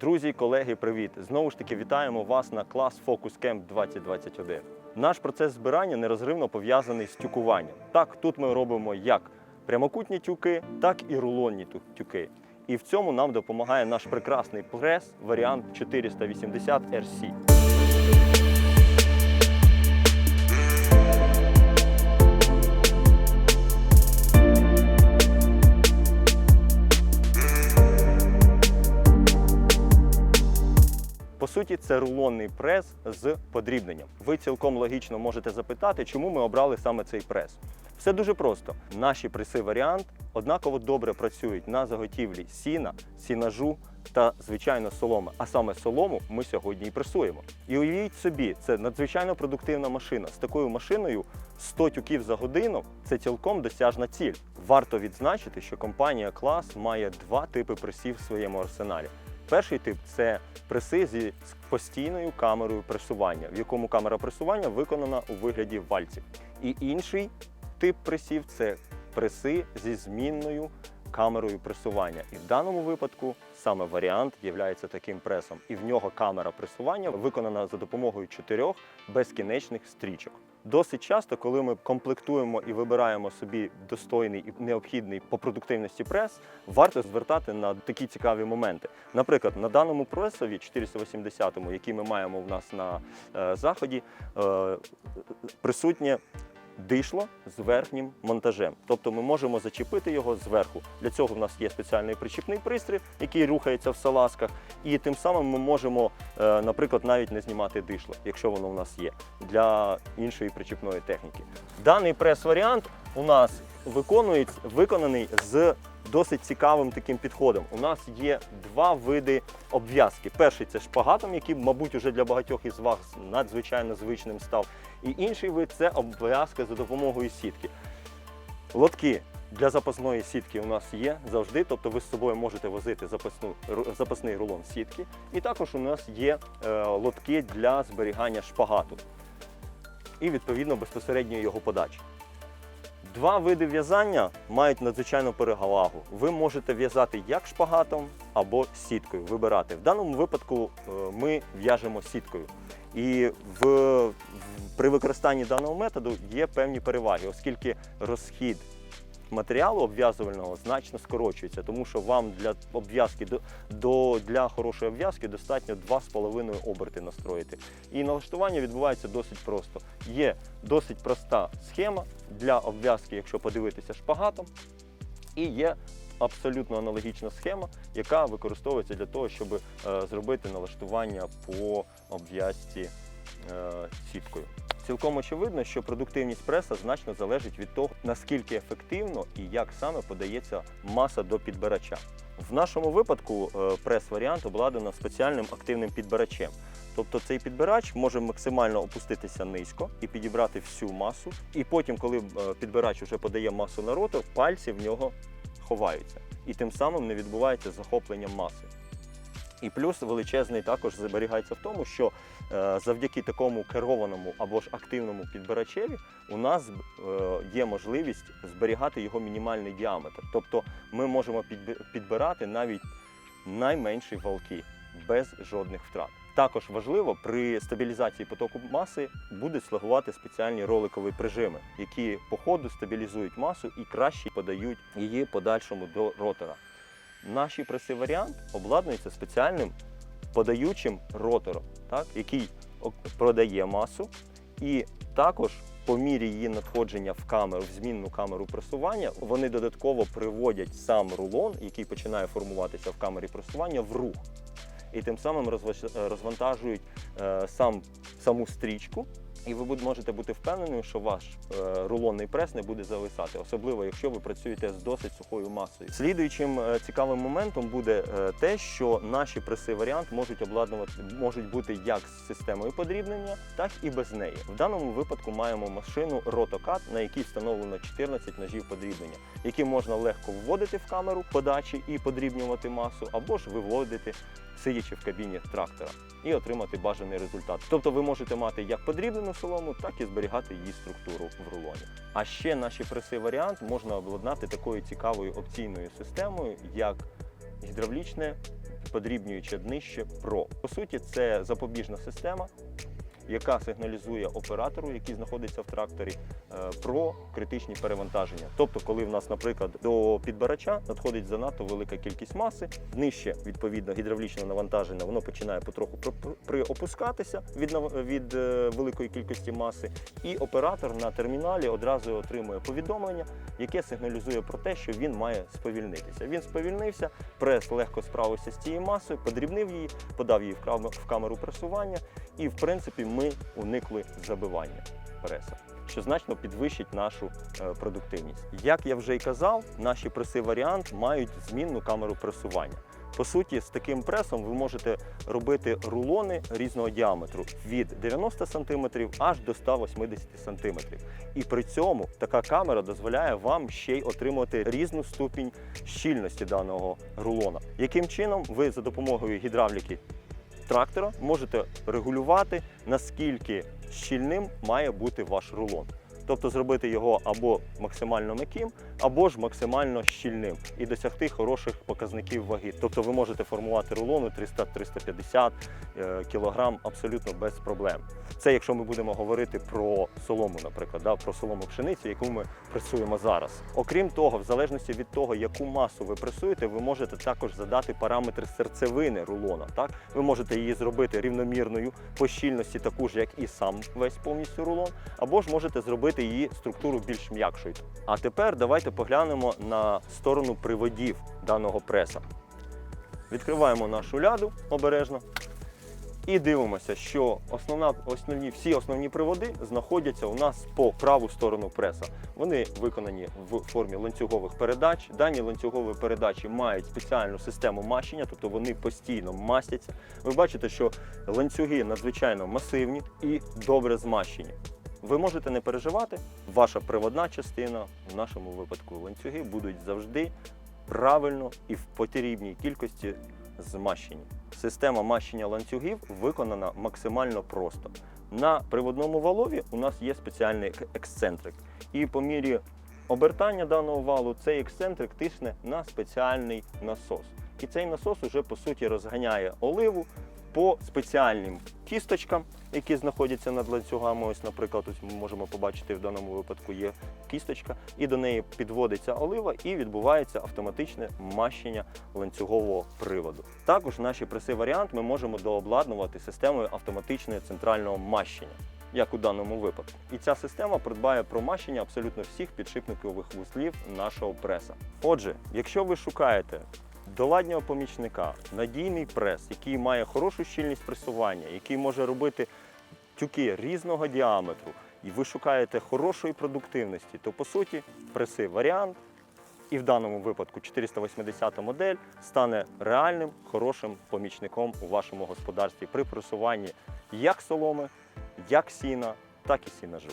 Друзі, колеги, привіт! Знову ж таки вітаємо вас на клас Focus Camp 2021. Наш процес збирання нерозривно пов'язаний з тюкуванням. Так, тут ми робимо як прямокутні тюки, так і рулонні тю- тюки. І в цьому нам допомагає наш прекрасний прес варіант 480 RC. Суті, це рулонний прес з подрібненням. Ви цілком логічно можете запитати, чому ми обрали саме цей прес. Все дуже просто. Наші преси варіант однаково добре працюють на заготівлі сіна, сінажу та, звичайно, соломи. А саме солому ми сьогодні і пресуємо. І уявіть собі, це надзвичайно продуктивна машина. З такою машиною 100 тюків за годину це цілком досяжна ціль. Варто відзначити, що компанія Клас має два типи пресів в своєму арсеналі. Перший тип це преси зі постійною камерою пресування, в якому камера пресування виконана у вигляді вальців. І інший тип пресів це преси зі змінною камерою пресування. І в даному випадку саме варіант є таким пресом. І в нього камера пресування виконана за допомогою чотирьох безкінечних стрічок. Досить часто, коли ми комплектуємо і вибираємо собі достойний і необхідний по продуктивності прес, варто звертати на такі цікаві моменти. Наприклад, на даному пресові 480, який ми маємо в нас на е, заході, е, присутнє дишло з верхнім монтажем. Тобто ми можемо зачепити його зверху. Для цього в нас є спеціальний причіпний пристрій, який рухається в салазках, і тим самим ми можемо, е, наприклад, навіть не знімати дишло, якщо воно в нас є, для іншої причіпної техніки. Даний прес-варіант у нас виконаний з досить цікавим таким підходом. У нас є два види обв'язки. Перший це шпагатом, який, мабуть, уже для багатьох із вас надзвичайно звичним став. І інший вид це обв'язка за допомогою сітки. Лотки для запасної сітки у нас є завжди, тобто ви з собою можете возити запасну, запасний рулон сітки. І також у нас є е, лотки для зберігання шпагату і відповідно безпосередньо його подачі. Два види в'язання мають надзвичайну перевагу. Ви можете в'язати як шпагатом або сіткою. Вибирати. В даному випадку е, ми в'яжемо сіткою. І в- при використанні даного методу є певні переваги, оскільки розхід матеріалу обв'язувального значно скорочується, тому що вам для обв'язки до, для хорошої обв'язки достатньо 2,5 оберти настроїти. І налаштування відбувається досить просто. Є досить проста схема для обв'язки, якщо подивитися шпагатом, і є абсолютно аналогічна схема, яка використовується для того, щоб е, зробити налаштування по обв'язці е, сіткою. Цілком очевидно, що продуктивність преса значно залежить від того, наскільки ефективно і як саме подається маса до підбирача. В нашому випадку е, прес-варіант обладнано спеціальним активним підбирачем. Тобто цей підбирач може максимально опуститися низько і підібрати всю масу. І потім, коли е, підбирач вже подає масу на ротор, пальці в нього ховаються. І тим самим не відбувається захоплення маси. І плюс величезний також зберігається в тому, що е, завдяки такому керованому або ж активному підбирачеві у нас е, є можливість зберігати його мінімальний діаметр. Тобто ми можемо підбирати навіть найменші валки без жодних втрат. Також важливо при стабілізації потоку маси буде слугувати спеціальні роликові прижими, які по ходу стабілізують масу і краще подають її подальшому до ротора. Наші преси варіант обладнуються спеціальним подаючим ротором, так, який продає масу, і також по мірі її надходження в камеру, в змінну камеру пресування, вони додатково приводять сам рулон, який починає формуватися в камері пресування, в рух. І тим самим розвантажують е, сам, саму стрічку, і ви можете бути впевненими, що ваш е, рулонний прес не буде зависати, особливо якщо ви працюєте з досить сухою масою. Слідуючим е, цікавим моментом буде е, те, що наші преси варіант можуть обладнувати, можуть бути як з системою подрібнення, так і без неї. В даному випадку маємо машину Rotocad, на якій встановлено 14 ножів подрібнення, які можна легко вводити в камеру подачі і подрібнювати масу, або ж виводити сидячи в кабіні трактора і отримати бажаний результат. Тобто ви можете мати як подрібнену солому, так і зберігати її структуру в рулоні. А ще наші преси варіант можна обладнати такою цікавою опційною системою, як гідравлічне подрібнююче днище Pro. По суті, це запобіжна система, яка сигналізує оператору, який знаходиться в тракторі, е, про критичні перевантаження. Тобто, коли в нас, наприклад, до підбирача надходить занадто велика кількість маси, нижче відповідно гідравлічне навантаження, воно починає потроху при- приопускатися від, від е, великої кількості маси, і оператор на терміналі одразу отримує повідомлення, яке сигналізує про те, що він має сповільнитися. Він сповільнився, прес легко справився з цією масою, подрібнив її, подав її в камеру пресування, і в принципі ми уникли забивання преса. Що значно підвищить нашу е, продуктивність. Як я вже й казав, наші преси варіант мають змінну камеру пресування. По суті, з таким пресом ви можете робити рулони різного діаметру від 90 см аж до 180 см. І при цьому така камера дозволяє вам ще й отримувати різну ступінь щільності даного рулона. Яким чином ви за допомогою гідравліки трактора можете регулювати, наскільки щільним має бути ваш рулон. Тобто зробити його або максимально м'яким, або ж максимально щільним і досягти хороших показників ваги. Тобто ви можете формувати рулони 300-350 е, кілограм абсолютно без проблем. Це якщо ми будемо говорити про солому, наприклад, да, про солому пшениці, яку ми пресуємо зараз. Окрім того, в залежності від того, яку масу ви пресуєте, ви можете також задати параметри серцевини рулона. Так? Ви можете її зробити рівномірною по щільності, таку ж, як і сам весь повністю рулон, або ж можете зробити її структуру більш м'якшою. А тепер давайте поглянемо на сторону приводів даного преса. Відкриваємо нашу ляду обережно. І дивимося, що основна, основні, всі основні приводи знаходяться у нас по праву сторону преса. Вони виконані в формі ланцюгових передач. Дані ланцюгові передачі мають спеціальну систему мащення, тобто вони постійно мастяться. Ви бачите, що ланцюги надзвичайно масивні і добре змащені. Ви можете не переживати, ваша приводна частина, в нашому випадку ланцюги, будуть завжди правильно і в потрібній кількості змащені. Система мащення ланцюгів виконана максимально просто. На приводному валові у нас є спеціальний ексцентрик. І по мірі обертання даного валу цей ексцентрик тисне на спеціальний насос. І цей насос уже по суті розганяє оливу по спеціальним кісточкам, які знаходяться над ланцюгами. Ось, наприклад, ось ми можемо побачити в даному випадку є кісточка, і до неї підводиться олива, і відбувається автоматичне мащення ланцюгового приводу. Також наші преси варіант ми можемо дообладнувати системою автоматичного центрального мащення. Як у даному випадку, і ця система придбає промащення абсолютно всіх підшипникових вузлів нашого преса. Отже, якщо ви шукаєте доладнього помічника, надійний прес, який має хорошу щільність пресування, який може робити тюки різного діаметру, і ви шукаєте хорошої продуктивності, то по суті преси варіант, і в даному випадку 480 модель стане реальним хорошим помічником у вашому господарстві при пресуванні як соломи, як сіна, так і сінажу.